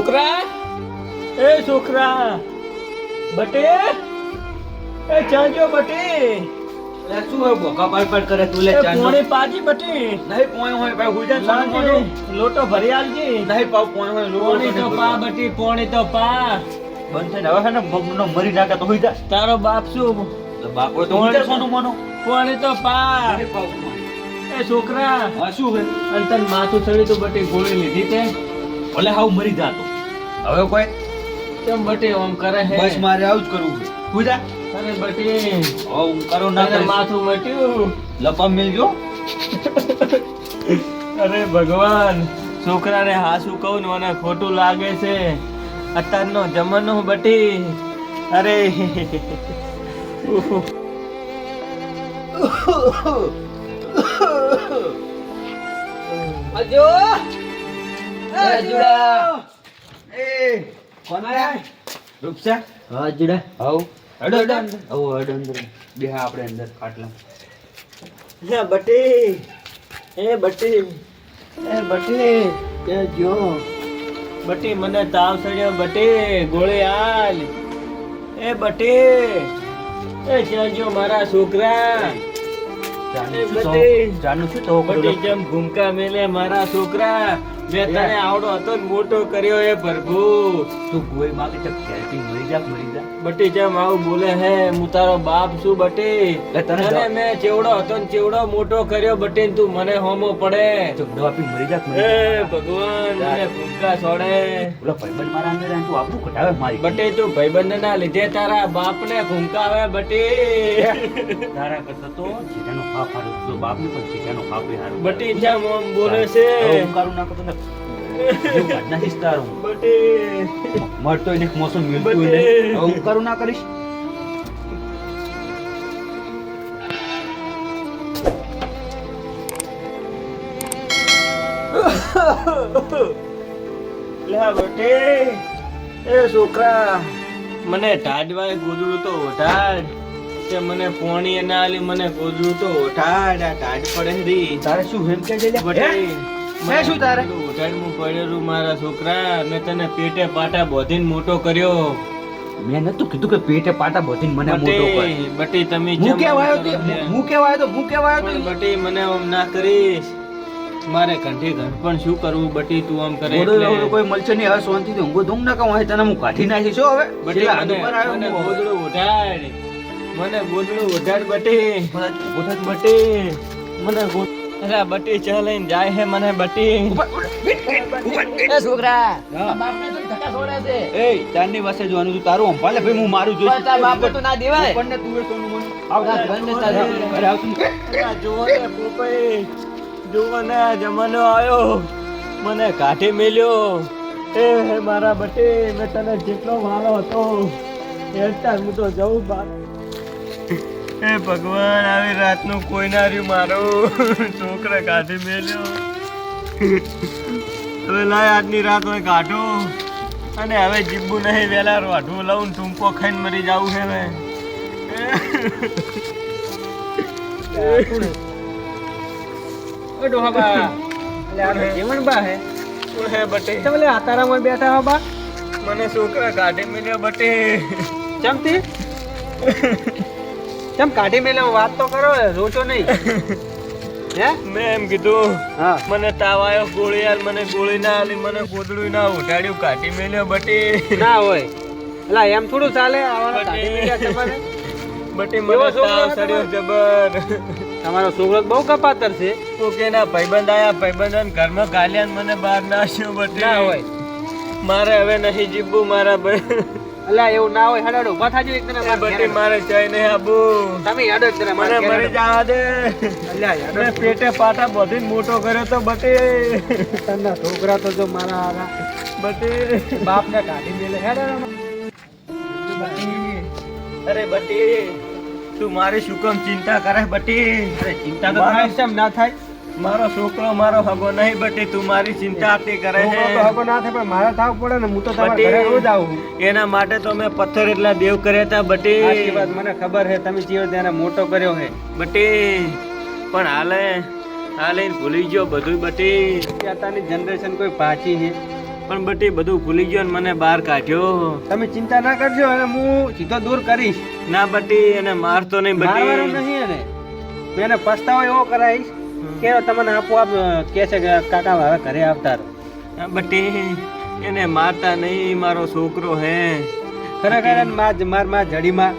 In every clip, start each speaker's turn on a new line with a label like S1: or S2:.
S1: છોકરા? એ છોકરા બટે? એ ચાંજો બટે.
S2: લે શું હોય બોકા પર પર કરે તું લે ચાંજો.
S1: પોણી પાજી બટે.
S2: નહીં પોય હોય ભાઈ હુજા ચાંદો
S1: લાવજે, લોટો ભરી આલજી.
S2: નહીં પાવ પોય હોય લોટો
S1: પોણી તો પા બટી પોણી તો પા.
S2: બનશે હવે છે ને મગનો મરી નાખે તો જા.
S1: તારો બાપ શું?
S2: બાપો તો જા સોનું મોનો.
S1: પોણી તો પા. એ છોકરા.
S2: હા શું હે
S1: અંતન માથું ચડી તો બટી ગોળી લીધી તે.
S2: ભલે હાવ મરી જાતો. હવે કોઈ?
S1: કેમ બટી ઓમ કરે હે?
S2: બસ મારે આવું જ કરવું છે. હુઈ
S1: અરે બટી
S2: હું કરો ના
S1: તારે માથું મટ્યું.
S2: લપમ મિલજો
S1: અરે ભગવાન છોકરાને હાસું કહું ને મને ખોટું લાગે છે. અત્યારનો જમાનો બટી. અરે.
S2: અજો
S1: અજુડા.
S2: એ કોણ છે રૂપસા?
S1: હા જીડા.
S2: હવ. હેડો હેડો. હવ હેડો અંદર. બે આપણે અંદર ખાટલા.
S1: હે બટી. એ બટી. એ બટી. કે જો. બટી મને તાવ ચડ્યો બટી. ગોળી હાલ એ બટી. એ ક્યાં જો મારા છોકરા.
S2: જાનું છું તો
S1: બટી.
S2: જાનું તો
S1: બટી જેમ ભૂમકા મેલે મારા છોકરા. મેં તને આવડો હતો મોટો કર્યો એ પ્રભુ
S2: તું ગોઈ માગે તો ખેતી મરી જા મરી જા.
S1: બટે જેમ આવું બોલે હે હું તારો બાપ છું બટી.
S2: તને
S1: મેં ચેવડો હતો ને ચેવડો મોટો કર્યો બટે તું મને હોમો પડે.
S2: તો દવા મરી જા મરી જા.
S1: ભગવાન મને ભૂમકા છોડે.
S2: ઓલા ભાઈબંધ મારા અંદર તું આપણું કટાવે મારી.
S1: બટી તું ભાઈબંધ ના લીધે તારા બાપ ને ભૂમકાવે બટી
S2: તારા કરતા તો જીજાનો પાપ હારો બાપ ને પણ જીજાનો પાપ હારું.
S1: બટે જેમ બોલે છે.
S2: હવે હું કારું નાખો તો ને જીવ તારું. મળતો એને મોસમ મિલતું
S1: બટે.
S2: હું કરું ના કરીશ.
S1: લે એ છોકરા મને ટાઢવાય ગોદડું તો ઓઢાડ. તે મને પોણી ના આલી મને ગોદડું તો ઓઢાડ. આ ટાઢ પડે રી.
S2: તારે શું હેમ કે
S1: બટી.
S2: હે શું તારે?
S1: ઓઢાડમાં પડેલું મારા છોકરા મેં તને પેટે પાટા બોધીને મોટો કર્યો.
S2: મેં નતું કીધું કે પેટે પાટા બોધીને મને મોટો કર.
S1: બટી તમે
S2: હું કેવાયો તો?
S1: છો.
S2: હું કેવાયો તો? હું કેવાયો તો?
S1: બટી મને આમ ના કરીશ. મારે કંઠી ઘર પણ શું કરવું? બટી તું આમ કરે એટલે.
S2: કોઈ મળશે નહીં. હવે શાંતિથી ઊંઘો. ધૂમ ના કહું તને હું કાઢી નાખી હો હવે?
S1: બટી મને
S2: ઉપર આવ્યો
S1: મને
S2: હવે.
S1: ગોદડું ઉઠાડ બટી. બટી. મને ગો- બટી ચા લઈને જાય હે મને બટી.
S3: એ છોકરા. બાપને તો ધક્કા છોડે છે.
S2: એ ચાંદની પાસે જોવાનું તું તારું અંભાલે ભાઈ હું મારું
S3: જોઈશ. તારા બાપ તો ના દેવાય.
S2: ઉપરને તું એ સોનું મોનું. આવ,
S3: તારા ઘરને તારે-
S2: અરે આવ તું.
S1: અલા ને પોપઈ. જોવો ને જમાનો આવ્યો. મને કાઢી મેલ્યો. એ હે મારા બટી મેં તને જેટલો મારો હતો એટલા હું તો જવું બાર હે ભગવાન આવી રાતનું કોઈ ના રહ્યું મારું. છોકરા કાઢી મેલ્યો. હવે લાય આજની રાત હોય કાઢો અને હવે જીબ્બુ નહીં વેલા વાઢું લઉં ટૂંકો ખાઈને મરી જાવું છે હવે.
S3: આ તો હે.
S1: હે બટી?
S3: તમે આતારામાં બેઠા હો બા.
S1: મને છોકરા કાઢી મેલ્યો બટે.
S3: ચમતી ચમ કાઢી મેલે વાત તો કરો રોચો નહીં. હે?
S1: મેં એમ કીધું
S3: હા.
S1: મને તાવ આવ્યો ગોળી યાર મને ગોળી ના આલી મને ગોદડું ના ઉઠાડ્યું કાઢી મેલ્યો બટી.
S3: ના હોય. એટલે એમ થોડું ચાલે આવાના કાઢી મેલ્યા તમારે?
S1: બટી મને તાવ સડ્યો જબર.
S3: તમારો છોકરો બહુ કપાતર છે.
S1: કોકેના ભાઈબંધ આયા ભાઈબંધ ઘરમાં ગાલ્યા ને મને બહાર નાખ્યો બટી.
S3: ના હોય.
S1: મારે હવે નહીં જીવવું મારા ભાઈ.
S3: એટલે એવું ના હોય હડાડો ઊભા થાજો એક તને
S1: બટી મારે ચાઈ ને આબુ
S3: તમે યાડો એક તને
S1: મને મરી જવા દે.
S3: અલા યાડો
S1: પેટે પાટા બધીને મોટો કર્યો તો બટી.
S3: તના છોકરા તો જો મારા આરા
S1: બટી.
S3: બાપને કાઢી મેલે. હેડો
S1: અરે બટી તું મારી શું કામ ચિંતા કરે બટી?
S3: અરે ચિંતા તો થાય ના થાય.
S1: મારો છોકરો મારો હગો નહીં બટી તું મારી ચિંતા આટલી કરે
S3: છે. તો હગો ના થાય પણ મારે થાવ પડે ને હું તો તમારા. ઘરે રોજ આવું.
S1: એના માટે તો મેં પથ્થર એટલા દેવ કર્યા હતા
S3: આખી
S1: બટી
S3: વાત મને ખબર છે તમે જીવો ત્યારે મોટો કર્યો છે.
S1: બટી પણ હાલે હાલે ભૂલી ગયો બધું બટી.
S3: અત્યારની જનરેશન કોઈ પાછી છે.
S1: પણ બટી બધું ભૂલી ગયો ને મને બહાર કાઢ્યો.
S3: તમે ચિંતા ના કરજો અને હું સીધો દૂર કરીશ.
S1: ના બટી એને મારતો નહીં
S3: મારવાનો
S1: બટી
S3: નહીં એને. મેં પસ્તાવો એવો કરાવીશ. કે તમને આપોઆપ કે છે કે કાકા હવે ઘરે આવતા રહો.
S1: બટી એને મારતા નહીં મારો છોકરો હે.
S3: ખરેખર એને મારમાં જડીમાં.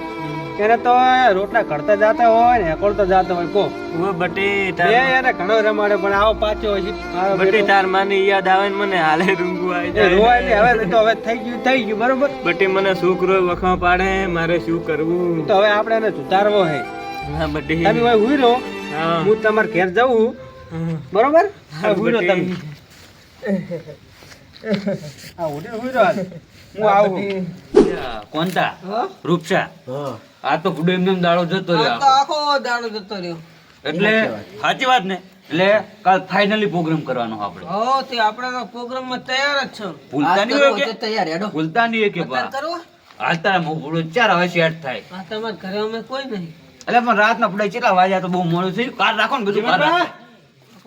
S3: એને તો રોટલા ઘડતા જતા હોય ને હેકોળતો જાતો હોય કો.
S1: ઓ બટી તાર
S3: એને ઘણો રમાડે પણ આવો પાછો
S1: બટી તાર માની યાદ આવે ને મને હાલે રૂંગુ આવી
S3: જાય. રોવાય ને હવે તો હવે થઈ ગયું થઈ ગયું બરોબર?
S1: બટી મને છોકરો વખા પાડે મારે શું કરવું?
S3: તો હવે આપણે એને સુધારવો હે.
S1: હા બટી.
S3: તમે હોય હુઈ રહો.
S1: હા.
S3: હું તમારે ઘેર જાઉં બરોબર? હા તમે. આવું. કોનતા?
S2: રૂપસા? આ તો ગુડો એમને એમ દાડો જતો રહ્યો. આખો.
S3: આખો દાડો જતો રહ્યો.
S2: એટલે સાચી વાત ને? એટલે કાલ ફાઇનલી પ્રોગ્રામ કરવાનો આપણે.
S3: ઓ તે આપણે તો પ્રોગ્રામમાં તૈયાર જ છો.
S2: ભૂલતા નહીં હોય કે? ભૂલતા નહીં કે બા
S3: કરો.
S2: હાલ તારા મોઢું ચાર હવે સેટ થાય.
S3: આ તમારા ઘરે અમે કોઈ નહીં.
S2: એટલે પણ રાત ના પડે કેટલા વાગ્યા તો બહુ મોડું થયું? કાર રાખો ને બધું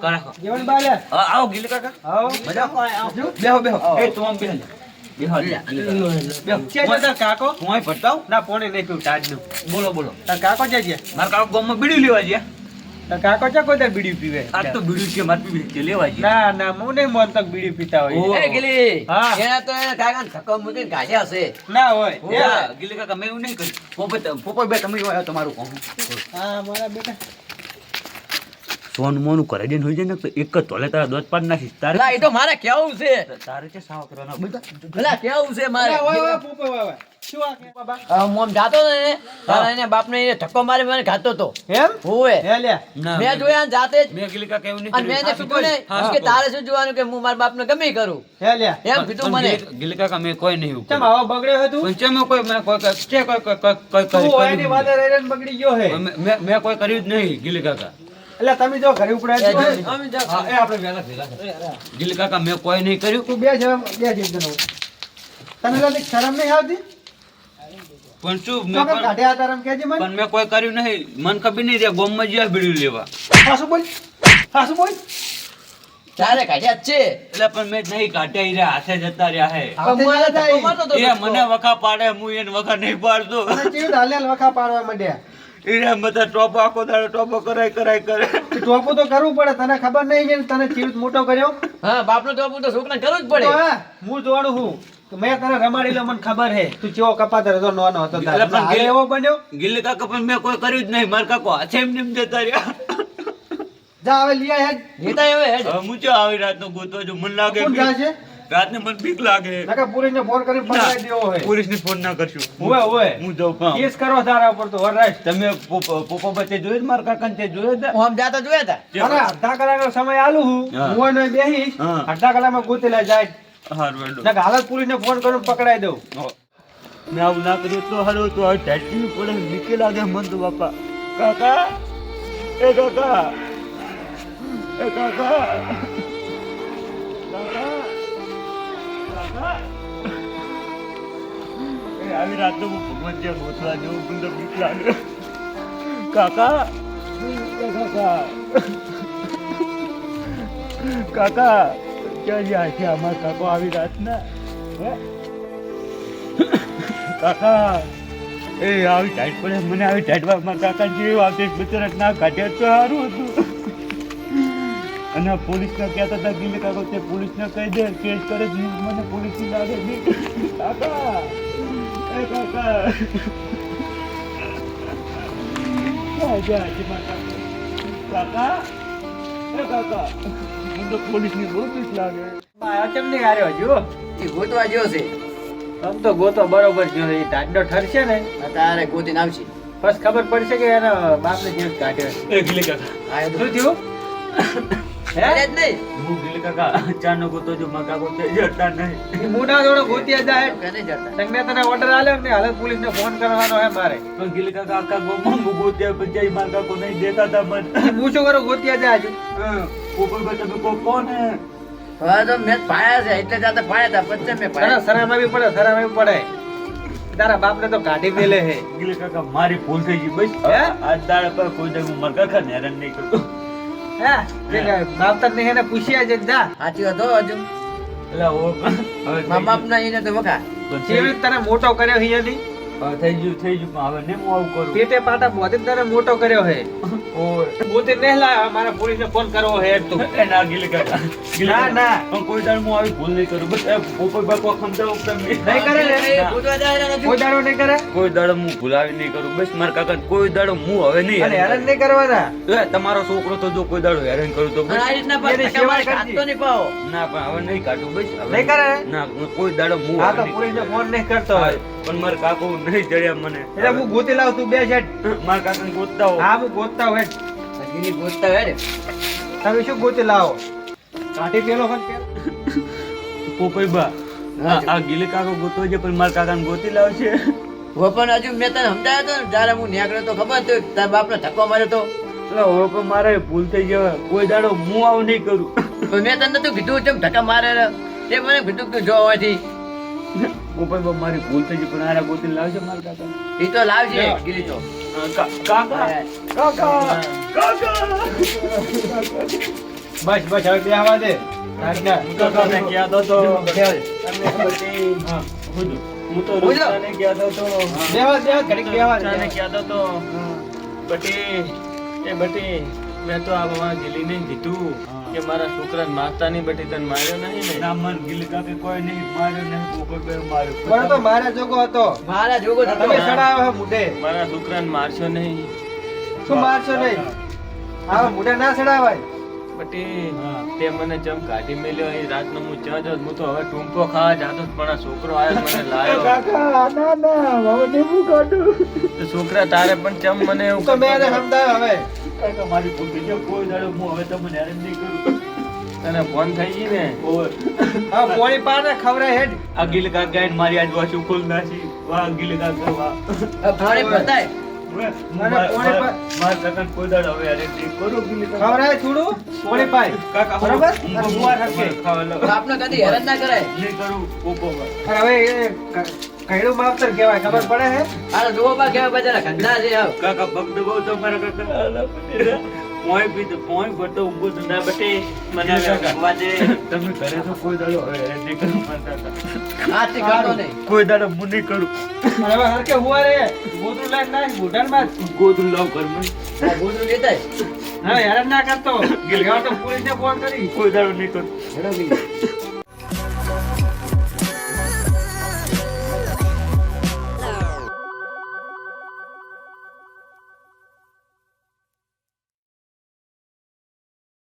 S2: કાર રાખો.
S3: જીવન બાલે
S2: આવો ગીલ કાકા.
S3: આવો.
S2: મજા બેહો બેહો. એ તું આમ બેહો. બેહો બેહો.
S3: કાકો?
S2: અહીં ભટકાવ?
S3: ના પોણી નહીં પીવું ટાઢનું
S2: બોલો બોલો.
S3: તાર કાકો જાય છે?
S2: મારા કાકા ગામમાં બીડી લેવા
S3: તાર કાકો ચા કોઈ બીડી પીવે?
S2: આ તો બીડી છે માર પીવે કે લેવા
S3: ના ના હું નહીં મોન તક બીડી પીતા હોય.
S4: એ ગિલી
S3: હા.
S4: એના તો કાકા ધક્કો મૂકીને ગાજે હશે.
S3: ના હોય
S2: એ ગીલી કાકા મેં એવું નહીં કર્યું. પોપે પોપે બે તમે હોય તમારું કહું
S3: હા મારા બેટા.
S2: સોન મોનું કરે દેન હોય જાય ને તો એક જ તોલે તારા દોત પાડ નાખી તારે
S4: ના એ તો મારે કેવું છે.
S2: તારે કે સાવ કરવાનો બેટા
S4: અલા, કેવું છે મારે.
S3: ઓય ઓય પોપે ઓય હોય. શું આ કે બાબા?
S4: હવે હું આમ જાતો ને તારા એને બાપને ધક્કો મારી મને ખાતો તો
S3: એમ?
S4: હોવે
S3: હે લે.
S2: ના,
S4: મેં જોયા જાતે જ.
S2: મેં ગીલી કાકા એવું નહીં
S4: અને મેં એને
S2: કર્યું.
S4: કીધું ને
S2: હા,
S4: કે તારે શું જોવાનું કે હું મારા બાપને ગમે કરું? એમ કીધું મને.
S2: ગીલી- ગીલી કાકા મેં કોઈ નહીં
S3: કેમ
S2: કર્યું.
S3: આવો બગડ્યો હે તું?
S2: કોઈ મેં કોઈ કોઈ- કોઈ કોઈ કોઈ કોઈ
S3: તું
S2: કર્યું
S3: હોયની
S2: જ
S3: વાતે રહીને બગડી ગયો હે
S2: મેં- મેં મેં કોઈ કર્યું જ નહીં ગીલી કાકા
S3: એટલે તમે જો ઘરે
S4: એ
S2: આપણે ગીલી કાકા મેં કોઈ નહીં કર્યું.
S3: તું બે જવા બે જ એકદમ તને તો કંઈક શરમ નહીં આવતી?
S2: પણ શું મેં પણ
S3: કાઢ્યા તારમ કેજે મને?
S2: પણ મેં કોઈ કર્યું નહીં. મન ખબર નહીં રે ગોમમાં જ્યાં બીડી લેવા.
S3: સાસુ બોલ. સાસુ બોલ.
S4: તારે કાઢ્યા છે.
S2: એટલે પણ મેં નહીં કાઢ્યા ઈ હાથે જતા રહ્યા હે. એ મને વખા પાડે હું એને વખા નહીં પાડતો.
S3: અને કેવું હાલે હાલે વખા પાડવા માંડ્યા?
S2: એ રે બધા ટોપો આખો દાડો ટોપો કરાય કરાય કરે
S3: તું ટોપું તો કરવું પડે તને ખબર નહીં છે તને ચીડ મોટો કર્યો?
S4: હા બાપનો ટોપો તો છોકરા કરવું જ પડે.
S3: હું જોડું હું? મેં તને રમાડેલો મને ખબર હે તું કેવો કપાતર હતો નાનો હતો તારે.
S2: એટલે પણ
S3: હાલે એવો બન્યો
S2: ગિલ્લી કાકા પણ મેં કોઈ કર્યું જ નહીં મારા કાકો હાથે જતા રહ્યા
S3: જા હવે લઈ હેડ.
S4: નેતા હવે હેડ.
S2: હું ચો આવી રાતનો ગોતવા જો મને લાગે
S3: કોણ જાય છે
S2: રાતને મને બીક લાગે
S3: નકર પોલીસને ફોન કરીને પકડાઈ દેવો હે
S2: પોલીસને ફોન ના કરશું
S3: હોવે, હોવે.
S2: હું જાઉં પામ.
S3: કેસ કરો તારા ઉપર તો વરાય
S2: તમે પોપો પોપો બચ્ચે જોયું જ મારા કાકાને તે જોયું જ
S4: હું આમ જાતા જોયા હતા
S3: અરે અડધા કલાકનો સમય આલું હું
S2: હા.
S3: હું એને અડધા કલાકમાં ગોતેલા જાય હાલત પોલીસને ફોન કરીને પકડાઈ દઉં.
S2: મેં આવું ના કર્યું તો હારું તો આ ટેટી પડે બીકે લાગે મન તો બાપા. કાકા એ કાકા એ કાકા આવી રાતનો હું ભગવાન ત્યાં ગોતવા જવું તો બીક લાગે. કાકા કાકા કાકા ક્યાં જાય છે. અમારા કાકો એ આવી ટાઈટ પડે. મને આવી ટાઈટ કાકા જે આવતી બિચારા ના કાઢ્યા તો સારું હતું. અને પોલીસને કહેતા હતા ગીલે કાકો, તે પોલીસને કહી દે. કેસ કરે જ મને પોલીસ લાગે નહીં કાકા, એ કાકા. ક્યાં ગયા કાકા? કાકા. તો પોલીસની બીક લાગે.
S3: આ કેમ નહીં હાર્યો હજુ?
S4: એ ગોતવા ગયો છે.
S3: આમ તો ગોતો બરોબર ગયો એ ટાઢનો ઠરશે ને.
S4: તારે ગોતીને આવશે.
S3: બસ ખબર પડશે કે એના બાપને જીવ કાઢ્યો
S2: એ ગીલે કાકા.
S4: આ
S3: શું થયું? હે?
S4: જ નહીં.
S2: હું ગીલે કાકા ચાનો ગોતો જો મારા કાકો તે નહીં.
S3: મુના જોડે ગોતિયા જાય.
S4: તો કેને જતા?
S3: તને મેં ઓર્ડર આલ્યો ને પોલીસને ફોન કરવાનો હે મારે.
S2: પણ ગીલે કાકા આખા નહીં દેતા હતા મને.
S3: હું શું કરું? ગોતિયા જાય હજુ.
S2: તમે કો કોણ
S4: હવે તો મેં પાયા છે એટલે જાતે પાયા હતા પછી મેં
S3: તને
S4: પાયા
S3: શરમ આવી પડે શરમ આવી પડે. તારા બાપને તો કાઢી મેલે હે.
S2: ગીલે કાકા મારી ભૂલ થઈ ગઈ બસ.
S3: હે?
S2: આજ દાડા પર કોઈ દી હું મારા કાકા હેરાન નહીં કરતો
S3: હે? તે બાપ તને એને પૂછ્યા છે જા.
S4: સાચી વાત હો હજુ.
S2: એટલે ઓ હવે
S4: મા બાપ ના એને તો વખા.
S3: જેવી તને મોટો કર્યો
S2: હવે થઈ ગયું થઈ ગયું પણ હવે ને હું આવું કરું?
S3: પેટે પાટા બોધી તને મોટો કર્યો હે.
S2: ઓય.
S3: પોતે નહીં લાવ્યો મારા પોલીસને ફોન કરવો હે તો.
S2: એ ના ગિલ
S3: ના, ના.
S2: પણ કોઈ દાડ હું આવી ભૂલ નહીં કરું. બસ એ પોપટ બાપા સમજાવું તમે.
S3: નહીં કરે ને?
S4: ને
S3: કોઈ દાડો નહીં કરે?
S2: કોઈ દાડો હું ભૂલાવી નહીં કરું. બસ મારા કાકા કોઈ દાડો હું હવે નહીં
S3: અને હેરાન નહીં કરવાના.
S2: તમારો છોકરો તો જો કોઈ દાડો હેરાન કરું તો
S4: આ રીતના પણ
S3: તમારે.
S4: ખાતો નહીં પાવો
S2: ના પણ હવે નહીં કાઢું. બસ હવે
S3: નહીં કરે?
S2: ના કોઈ દાડો હું
S3: હા તો પોલીસને ફોન નહીં કરતો હોય.
S2: પણ મારા કાકુ નહીં જડ્યા મને.
S3: એટલે હું ગોતી લાવું તું બે સેટ
S2: મારા કાકા ગોતતા હો.
S3: હા હું ગોતતા હોય
S4: હજીની ગોતતા હોય
S3: તમે શું ગોતી લાવો? કાઢી પેલો ફોન પેલો.
S2: પોપઈ બા આ આ ગીલે કાકો ગોતો છે પણ મારા કાકાને ગોતી લાવશે.
S4: હો પણ હજુ મેં તને સમજાયો હતો ને જ્યારે હું નીકળ્યો તો ખબર તો તારા બાપને ધક્કો માર્યો તો.
S2: એટલે હવે પણ મારે ભૂલ થઈ જાય કોઈ દાડો હું આવું નહીં કરું.
S4: તો મેં તને તો કીધું ધક્કા મારે રે? તે મને કીધું કે તું જો હોવાથી
S2: પણ બા મારી ભૂલ થઈ ગઈ પણ આરા ગોતી લાવજો મારા કાકા.
S4: એ તો લાવજે ગીરી તો.
S2: કાકા કાકા કાકા.
S3: બસ બસ હવે દે.
S1: હું તો
S3: બેહવા દે.
S1: બધી
S2: હા.
S1: હું તો તો
S3: ઘડીક
S1: તો બટી એ બટી મેં તો આ બાબા ગીલી નહીં કીધું કે મારા છોકરા મારતા નહીં બટી તને માર્યો નહીં ને?
S2: ના મન ગીલે કાકે કોઈ નહીં માર્યો નહીં પોપઈ બા માર્યો.
S3: પણ તો મારા જોગો હતો.
S4: મારા જોગો
S3: તમે સડાવ હે છો મુઢે.
S1: મારા છોકરાને મારશો નહીં.
S3: શું મારશો નહીં? આવા મુઢે ના સડાવાય.
S1: બટી તે મને જમ કાઢી મેલ્યો એ રાતનો હું જ્યાં જાઉં હું તો હવે ટૂંકો ખાવા જાતો પણ આ છોકરો આવ્યો મને લાયો.
S2: કાકા ના ના હવે નહીં કાઢું.
S1: છોકરા તારે પણ ચમ મને એવું
S3: તો મેં. સમજાવ્યો હવે.
S2: કાકા મારી ભૂલ થઈ ગઈ કોઈ દાડો હું હવે તમને હેરાન નહીં કરું
S1: તને ફોન થઈ ગઈ ને
S3: હવે પોણી પાને ખવડાય હેડ
S2: આ ગીલ કાકા મારી આજ વાસુ ખોલ નાખી વાહ ગીલ કાકા વાહ
S4: પાણી બતાય
S3: મને
S2: મારા
S3: પોણી પા-
S2: મારા કાકાને કોઈ દાડો હવે હેરાન નહીં કરું ગીલ કાકા
S3: ખવડાય થોડું પોણી પાય
S2: કાકા
S3: બરોબર?
S2: હું
S3: અને
S2: હું
S3: મુવા રાખજે.
S2: ખાવા લઉં.
S4: આપને કદી હેરાન ના કરાય
S3: હવે એ ક- માવતર કહેવાય ખબર પડે હે?
S4: અરે જોવો બા કેવા બજારા ગંદા છે આવ.
S2: કાકા ભક્ત બહુ તો મારા કાકા. પોઈ પી તો પોઈ ભટો ઊભો ના બટે મને
S1: વાજે.
S2: તમે ઘરે તો કોઈ દાડો નહીં કરું
S4: આજથી કરતો નહીં.
S2: કોઈ દાડો હું નહીં કરું.
S3: હવે હર કે હુવા રે. ગોદરું લઈને ના ગોડનમાં
S2: ગોદરું લાવ ઘરમાં
S4: ગોદરું લેતા
S3: હા યાર ના કરતો. ગેલ તો પોલીસને ફોન કરી.
S2: કોઈ દાડો નહીં કરું.
S4: હેડો